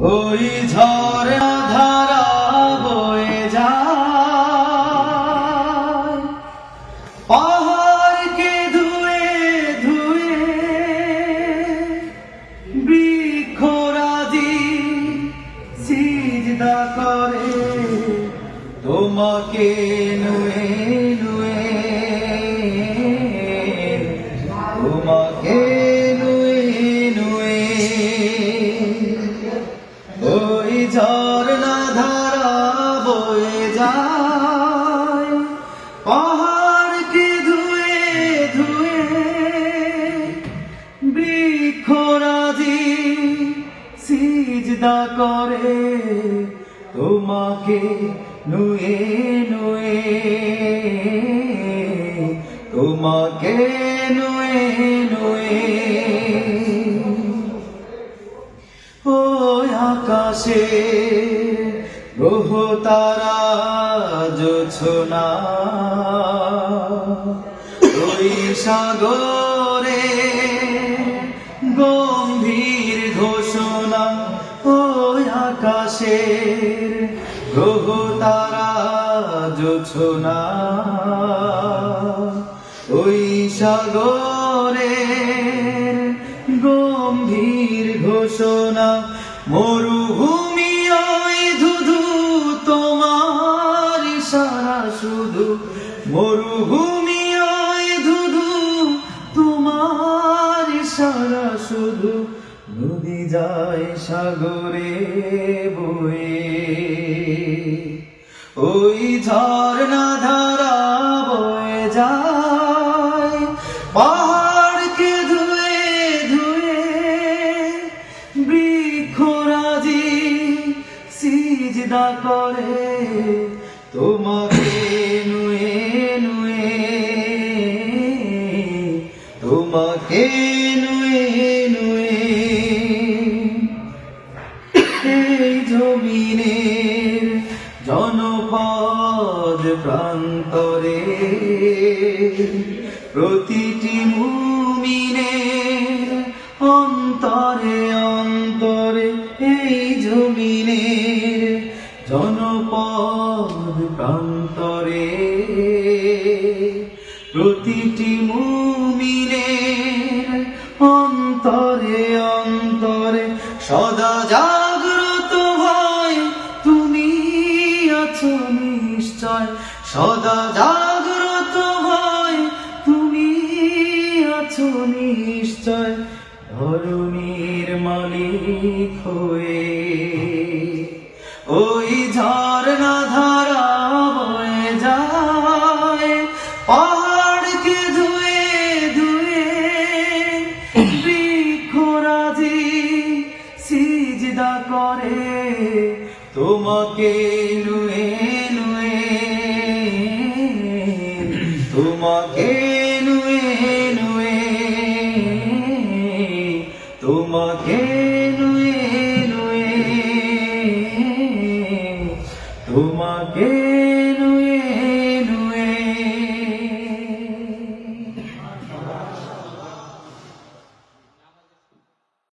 ওই ঝড় ধারা বয়ে যায়। পাহাড়কে ধুয়ে ধুয়ে বৃক্ষরাজি সিজদা করে। তোমাকে নুয়ে বৃক্ষরাজি সিজদা করে তোমাকে নুয়ে নুয়ে, তোমাকে নুয়ে নুয়ে। ওই আকাশে গ্রহ তারা জোছনা, ওই সাগরে আকাশের গ্রহ তারা জোছনা ওই সাগরের গম্ভীর ঘোষণা, মরুভূমি ওই ধুধু তোমার সারা শুধু। মরুভূমি ওই ধুধু তোমার সারা শুধু। নদী যায় সাগরে বয়ে। ওই ঝর্ণা ধারা বয়ে যায়, পাহাড়কে ধুয়ে ধুয়ে বৃক্ষরাজি সিজদা করে। তোমাকে নুয়ে নুয়ে, তোমাকে প্রান্তরে প্রতিটি মুমিনের অন্তরে অন্তরে এই জমিনের জনপদ প্রান্তরে প্রতিটি মুমিনের আছো নিশ্চয়। সদা জাগ্রত হয় তুমি আছো নিশ্চয়। ধরুনির মালিক হয়ে করে তোমাকে নুয়ে নুয়ে তোমাকে নুয়ে নুয়ে তোমাকে